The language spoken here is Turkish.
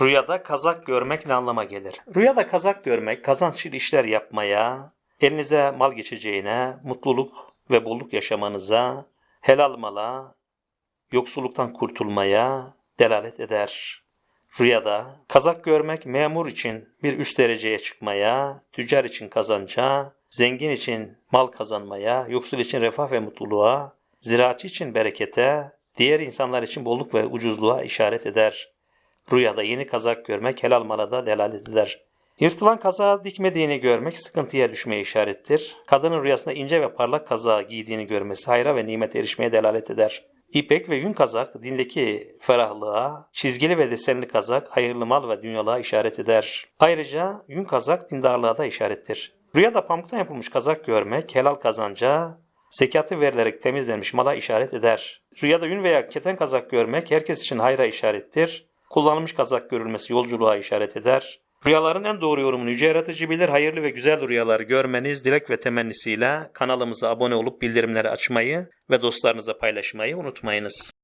Rüyada kazak görmek ne anlama gelir? Rüyada kazak görmek, kazançlı işler yapmaya, elinize mal geçeceğine, mutluluk ve bolluk yaşamanıza, helal mala, yoksulluktan kurtulmaya delalet eder. Rüyada kazak görmek memur için bir üst dereceye çıkmaya, tüccar için kazanca, zengin için mal kazanmaya, yoksul için refah ve mutluluğa, ziraatçı için berekete, diğer insanlar için bolluk ve ucuzluğa işaret eder. Rüyada yeni kazak görmek helal mala da delalet eder. Yırtılan kazağı dikmediğini görmek sıkıntıya düşmeye işarettir. Kadının rüyasında ince ve parlak kazağı giydiğini görmesi hayra ve nimete erişmeye delalet eder. İpek ve yün kazak dindeki ferahlığa, çizgili ve desenli kazak hayırlı mal ve dünyalığa işaret eder. Ayrıca yün kazak dindarlığa da işarettir. Rüyada pamuktan yapılmış kazak görmek helal kazanca, zekatı verilerek temizlenmiş mala işaret eder. Rüyada yün veya keten kazak görmek herkes için hayra işarettir. Kullanılmış kazak görülmesi yolculuğa işaret eder. Rüyaların en doğru yorumunu Yüce Yaratıcı bilir. Hayırlı ve güzel rüyalar görmeniz dilek ve temennisiyle kanalımıza abone olup bildirimleri açmayı ve dostlarınızla paylaşmayı unutmayınız.